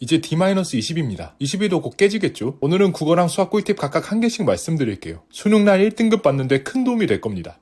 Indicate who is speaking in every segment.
Speaker 1: 이제 D-20입니다. 20위도 곧 깨지겠죠? 오늘은 국어랑 수학 꿀팁 각각 한 개씩 말씀드릴게요. 수능날 1등급 받는데 큰 도움이 될 겁니다.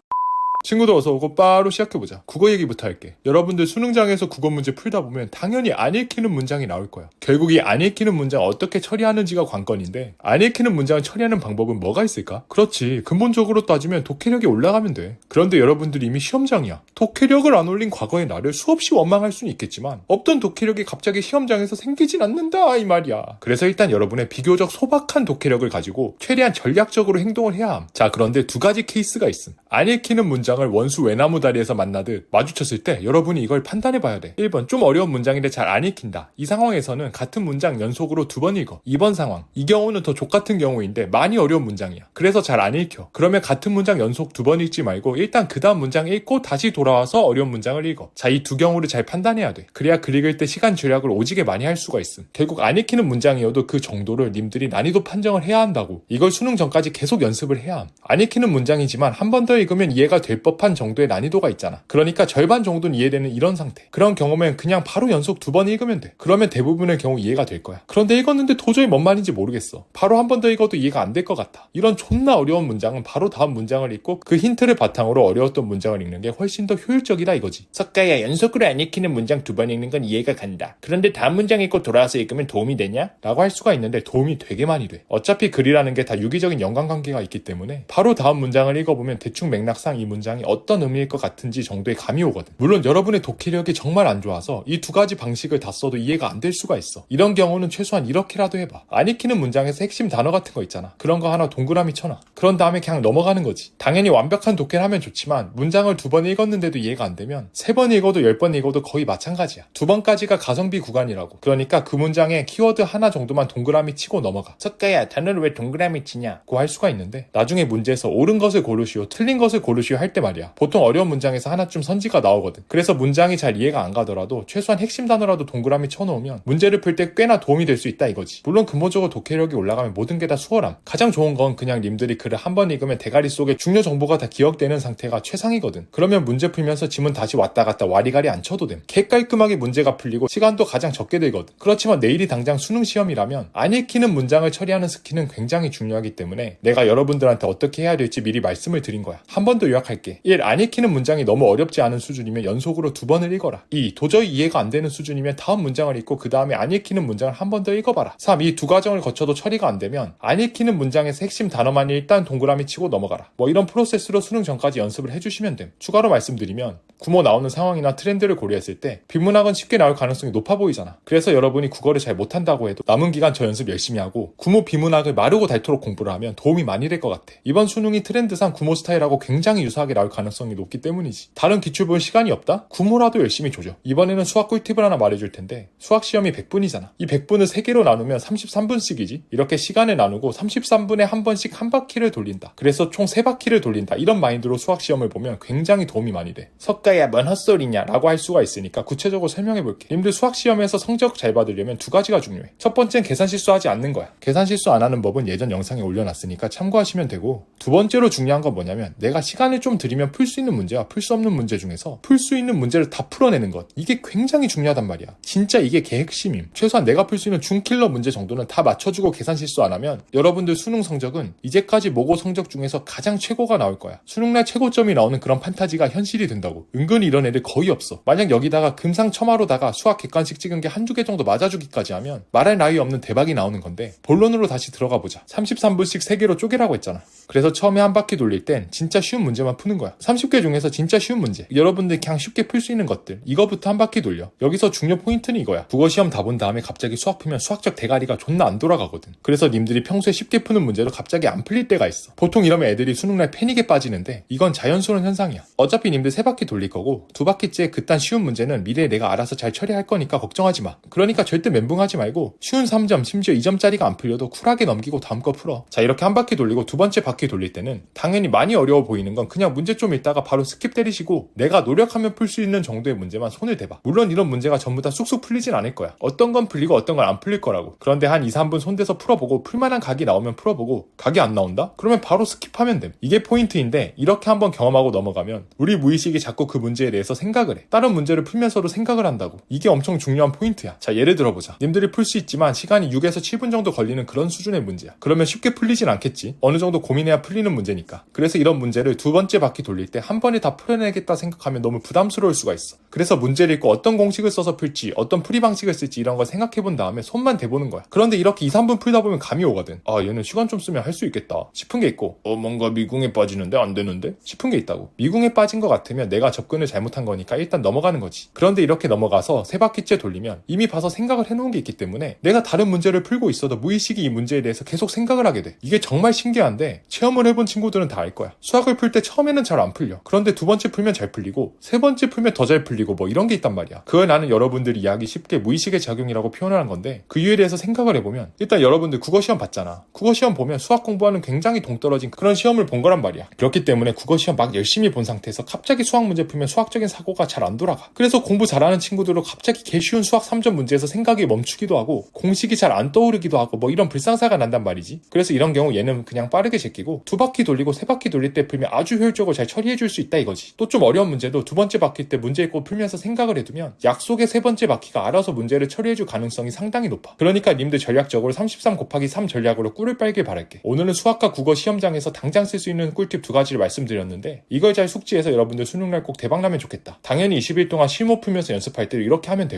Speaker 1: 친구들 어서 오고 바로 시작해보자. 국어 얘기부터 할게. 여러분들 수능장에서 국어 문제 풀다 보면 당연히 안 읽히는 문장이 나올 거야. 결국 이 안 읽히는 문장 어떻게 처리하는지가 관건인데 안 읽히는 문장을 처리하는 방법은 뭐가 있을까? 그렇지. 근본적으로 따지면 독해력이 올라가면 돼. 그런데 여러분들 이미 시험장이야. 독해력을 안 올린 과거의 나를 수없이 원망할 수는 있겠지만 없던 독해력이 갑자기 시험장에서 생기진 않는다 이 말이야. 그래서 일단 여러분의 비교적 소박한 독해력을 가지고 최대한 전략적으로 행동을 해야 함. 자 그런데 두 가지 케이스가 있음. 안 읽히는 문장을 원수 외나무 다리에서 만나듯 마주쳤을 때 여러분이 이걸 판단해 봐야 돼. 1번 좀 어려운 문장인데 잘 안 읽힌다. 이 상황에서는 같은 문장 연속으로 두 번 읽어. 2번 상황. 이 경우는 더 족같은 경우인데 많이 어려운 문장이야. 그래서 잘 안 읽혀. 그러면 같은 문장 연속 두 번 읽지 말고 일단 그 다음 문장 읽고 다시 돌아와서 어려운 문장을 읽어. 자, 이 두 경우를 잘 판단해야 돼. 그래야 글 읽을 때 시간 절약을 오지게 많이 할 수가 있음. 결국 안 읽히는 문장이어도 그 정도를 님들이 난이도 판정을 해야 한다고. 이걸 수능 전까지 계속 연습을 해야 함. 안 읽히는 문장이지만 한 번 더 읽으면 이해가 될 법한 정도의 난이도가 있잖아. 그러니까 절반 정도는 이해되는 이런 상태. 그런 경우면 그냥 바로 연속 두 번 읽으면 돼. 그러면 대부분의 경우 이해가 될 거야. 그런데 읽었는데 도저히 뭔 말인지 모르겠어. 바로 한 번 더 읽어도 이해가 안 될 것 같아. 이런 존나 어려운 문장은 바로 다음 문장을 읽고 그 힌트를 바탕으로 어려웠던 문장을 읽는 게 훨씬 더 효율적이다 이거지. 석가야 연속으로 안 읽히는 문장 두 번 읽는 건 이해가 간다. 그런데 다음 문장 읽고 돌아와서 읽으면 도움이 되냐? 라고 할 수가 있는데 도움이 되게 많이 돼. 어차피 글이라는 게 다 유기적인 연관관계가 있기 때문에 바로 다음 문장을 읽어보면 대충 맥락상 이 문장이 어떤 의미일 것 같은지 정도의 감이 오거든. 물론 여러분의 독해력이 정말 안 좋아서 이 두 가지 방식을 다 써도 이해가 안 될 수가 있어. 이런 경우는 최소한 이렇게라도 해봐. 안 읽히는 문장에서 핵심 단어 같은 거 있잖아. 그런 거 하나 동그라미 쳐놔. 그런 다음에 그냥 넘어가는 거지. 당연히 완벽한 독해를 하면 좋지만 문장을 두 번 읽었는데도 이해가 안 되면 세 번 읽어도 열 번 읽어도 거의 마찬가지야. 두 번까지가 가성비 구간이라고. 그러니까 그 문장에 키워드 하나 정도만 동그라미 치고 넘어가. 석가야 단어를 왜 동그라미 치냐 고 할 수가 있는데 나중에 문제에서 옳은 것을 고르시오 틀린 것을 고르시오 할 때 말이야. 보통 어려운 문장에서 하나쯤 선지가 나오거든. 그래서 문장이 잘 이해가 안 가더라도 최소한 핵심 단어라도 동그라미 쳐놓으면 문제를 풀 때 꽤나 도움이 될 수 있다 이거지. 물론 근본적으로 독해력이 올라가면 모든 게 다 수월함. 가장 좋은 건 그냥 님들이 글을 한 번 읽으면 대가리 속에 중요 정보가 다 기억되는 상태가 최상이거든. 그러면 문제 풀면서 지문 다시 왔다 갔다 와리가리 안 쳐도 됨. 개 깔끔하게 문제가 풀리고 시간도 가장 적게 들거든. 그렇지만 내일이 당장 수능 시험이라면 안 읽히는 문장을 처리하는 스킬은 굉장히 중요하기 때문에 내가 여러분들한테 어떻게 해야 될지 미리 말씀을 드린 거야. 한 번 더 요약할게. 1. 안 읽히는 문장이 너무 어렵지 않은 수준이면 연속으로 두 번을 읽어라. 2. 도저히 이해가 안 되는 수준이면 다음 문장을 읽고 그 다음에 안 읽히는 문장을 한 번 더 읽어봐라. 3. 이 두 과정을 거쳐도 처리가 안 되면 안 읽히는 문장에서 핵심 단어만 일단 동그라미 치고 넘어가라. 뭐 이런 프로세스로 수능 전까지 연습을 해주시면 됨. 추가로 말씀드리면 구모 나오는 상황이나 트렌드를 고려했을 때 빈문학은 쉽게 나올 가능성이 높아 보이잖아. 그래서 여러분이 국어를 잘 못한다고 해도 남은 기간 저 연습 열심히 하고 구모 비문학을 마르고 닳도록 공부를 하면 도움이 많이 될 것 같아. 이번 수능이 트렌드상 구모 스타일 하고 굉장히 유사하게 나올 가능성이 높기 때문이지. 다른 기출 볼 시간이 없다? 구모라도 열심히 조져. 이번에는 수학 꿀팁을 하나 말해줄 텐데 수학 시험이 100분이잖아. 이 100분을 3개로 나누면 33분씩이지. 이렇게 시간을 나누고 33분에 한 번씩 한 바퀴를 돌린다. 그래서 총 3바퀴를 돌린다. 이런 마인드로 수학 시험을 보면 굉장히 도움이 많이 돼. 석가야 뭔 헛소리냐 라고 할 수가 있으니까 구체적으로 설명해 볼게. 님들 수학 시험에서 성적 잘 받으려면 두 가지가 중요해. 첫 번째는 계산 실수하지 않는 거야. 계산 실수 안 하는 법은 예전 영상에 올려놨으니까 참고하시면 되고 두 번째로 중요한 건 뭐냐면 내가 시간을 좀 들이면 풀 수 있는 문제와 풀 수 없는 문제 중에서 풀 수 있는 문제를 다 풀어내는 것. 이게 굉장히 중요하단 말이야. 진짜 이게 개 핵심임. 최소한 내가 풀 수 있는 중킬러 문제 정도는 다 맞춰주고 계산 실수 안 하면 여러분들 수능 성적은 이제까지 모고 성적 중에서 가장 최고가 나올 거야. 수능날 최고점이 나오는 그런 판타지가 현실이 된다고. 은근히 이런 애들 거의 없어. 만약 여기다가 금상첨화로다가 수학 객관식 찍은 게 한두 개 정도 맞아주기까지 하면 말할 나위 없는 대박이 나오는 건데 본론으로 다시 들어가 보자. 33분씩 3개로 쪼개라고 했잖아. 그래서 처음에 한 바퀴 돌릴 땐 진짜 쉬운 문제만 푸는 거야. 30개 중에서 진짜 쉬운 문제. 여러분들 그냥 쉽게 풀 수 있는 것들. 이거부터 한 바퀴 돌려. 여기서 중요 포인트는 이거야. 국어 시험 다 본 다음에 갑자기 수학 풀면 수학적 대가리가 존나 안 돌아가거든. 그래서 님들이 평소에 쉽게 푸는 문제도 갑자기 안 풀릴 때가 있어. 보통 이러면 애들이 수능날 패닉에 빠지는데 이건 자연스러운 현상이야. 어차피 님들 세 바퀴 돌릴 거고 두 바퀴째 그딴 쉬운 문제는 미래에 내가 알아서 잘 처리할 거니까 걱정하지 마. 그러니까 절대 멘붕하지 말고 쉬운 3점 심지어 2점짜리가 안 풀려도 쿨하게 넘기고 다음 거 풀어. 자 이렇게 한 바퀴 돌리고 두 번째 바퀴 돌릴 때는 당연히 많이 어려워 보이는 건 그냥 문제 좀 있다가 바로 스킵 때리시고 내가 노력하면 풀 수 있는 정도의 문제만 손을 대봐. 물론 이런 문제가 전부 다 쑥쑥 풀리진 않을 거야. 어떤 건 풀리고 어떤 건 안 풀릴 거라고. 그런데 한 2, 3분 손대서 풀어보고 풀만한 각이 나오면 풀어보고 각이 안 나온다? 그러면 바로 스킵하면 됨. 이게 포인트인데 이렇게 한번 경험하고 넘어가면 우리 무의식이 자꾸 그 문제에 대해서 생각을 해. 다른 문제를 풀면서도 생각을 한다고. 이게 엄청 중요한 포인트야. 자, 예를 들어보자. 님들이 풀 수 있지만 시간이 6에서 7분 정도 걸리는 그런 수준의 문제야. 그러면 쉽게 풀리진 않겠지. 어느 정도 고민해야 풀리는 문제니까. 그래서 이런 문제 를 두 번째 바퀴 돌릴 때 한 번에 다 풀어내겠다 생각하면 너무 부담스러울 수가 있어. 그래서 문제를 읽고 어떤 공식을 써서 풀지, 어떤 풀이 방식을 쓸지 이런 걸 생각해 본 다음에 손만 대보는 거야. 그런데 이렇게 2, 3분 풀다 보면 감이 오거든. 아, 얘는 시간 좀 쓰면 할 수 있겠다. 싶은 게 있고, 어, 뭔가 미궁에 빠지는데 안 되는데? 싶은 게 있다고. 미궁에 빠진 것 같으면 내가 접근을 잘못한 거니까 일단 넘어가는 거지. 그런데 이렇게 넘어가서 세 바퀴째 돌리면 이미 봐서 생각을 해놓은 게 있기 때문에 내가 다른 문제를 풀고 있어도 무의식이 이 문제에 대해서 계속 생각을 하게 돼. 이게 정말 신기한데 체험을 해본 친구들은 다 알 거야. 수학을 풀 때 처음에는 잘 안 풀려. 그런데 두 번째 풀면 잘 풀리고 세 번째 풀면 더 잘 풀리고 뭐 이런 게 있단 말이야. 그걸 나는 여러분들이 이해하기 쉽게 무의식의 작용이라고 표현을 한 건데 그 이유에 대해서 생각을 해보면 일단 여러분들 국어 시험 봤잖아. 국어 시험 보면 수학 공부하는 굉장히 동떨어진 그런 시험을 본 거란 말이야. 그렇기 때문에 국어 시험 막 열심히 본 상태에서 갑자기 수학 문제 풀면 수학적인 사고가 잘 안 돌아가. 그래서 공부 잘하는 친구들도 갑자기 개 쉬운 수학 3점 문제에서 생각이 멈추기도 하고 공식이 잘 안 떠오르기도 하고 뭐 이런 불상사가 난단 말이지. 그래서 이런 경우 얘는 그냥 빠르게 제끼고 두 바퀴 돌리고 세 바퀴 돌릴 때 풀면 아주 효율적으로 잘 처리해 줄 수 있다 이거지. 또 좀 어려운 문제도 두 번째 바퀴 때 문제 읽고 풀면서 생각을 해두면 약속의 세 번째 바퀴가 알아서 문제를 처리해 줄 가능성이 상당히 높아. 그러니까 님들 전략적으로 33 곱하기 3 전략으로 꿀을 빨길 바랄게. 오늘은 수학과 국어 시험장에서 당장 쓸 수 있는 꿀팁 두 가지를 말씀드렸는데 이걸 잘 숙지해서 여러분들 수능날 꼭 대박나면 좋겠다. 당연히 20일 동안 실무 풀면서 연습할 때 이렇게 하면 되고